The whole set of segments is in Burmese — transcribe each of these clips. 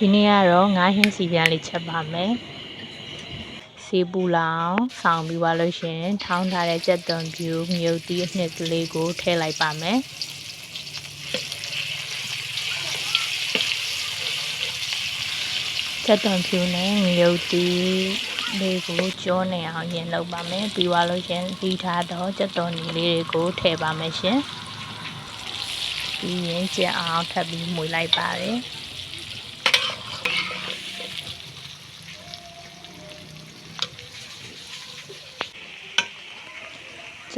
ဒီနေ့ကတော့ငါးဟင်းစီပြန်လေးချက်ပါမယ်စီပူလောင်ဆောင်းပြီးသွားလို့ရှရင်ထောင်းထားတဲ့ကြက်သွန်ဖြူမြုပ်သီးအနှစ်ကလေးကိုထည့်လိုက်ပါမယ်ကြက်သွန်ဖြူနဲ့မြုပ်သီးလေးကိုကြောနေအောင်ရင်လုပ်ပါမယ်ပြီးသွားလို့ရှရင်ပြီးထားတော့ကြက်သွန်နီလေးတွေကိုထည့်ပါမယ်ရှင်ပြီးရင်ကြက်အောင်ထပ်ပြီးမှုတ်လိုက်ပါတယ်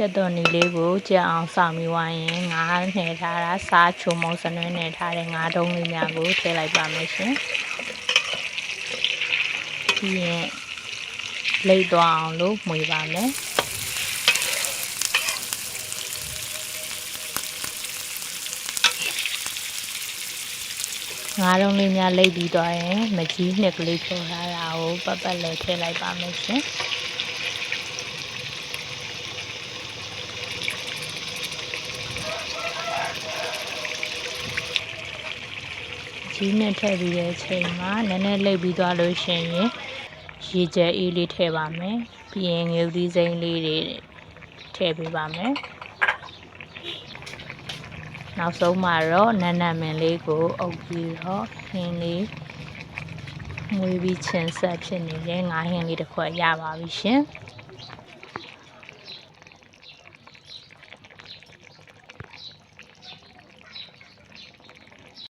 ချက်တော်နီလေးကိုကြက်အောင်စောင့်ပြီးဝိုင်းရင်ငါးနှဲထားတာစားချုံမုံစနွဲနှဲထားတဲ့ငါးတုံးလေးများကိုထည့်လိုက်ပါမယ်ရှင်ပြီးရင်လိတ်သွားအောင်လို့မှုေပါမယ်ငါးတုံးလေးများလိတ်ပြီးသွားရင်မကြီးနှစ်ကလေးဖြုတ်ထားတာကိုပတ်ပတ်လဲထည့်လိုက်ပါမယ်ရှင် ကြီးနဲ့ထည့်ပြီးတဲ့အချိန်မှာနည်းနည်းလိပ်ပြီးသွားလို့ရှိရင်ရေကြက်အေးလေးထည့်ပါမယ်ပြီးရင်ငရုတ်သီးစိမ်းလေးတွေထည့်ပေးပါမယ်နောက်ဆုံးမှာတော့နန်းနံမင်လေးကိုအုပ်ပြီးတော့ဟင်းလေးမွေးပြီးချင်းဆက်ဖြစ်နေတဲ့ငါးဟင်းလေးတစ်ခွက်ရပါပြီရှင်။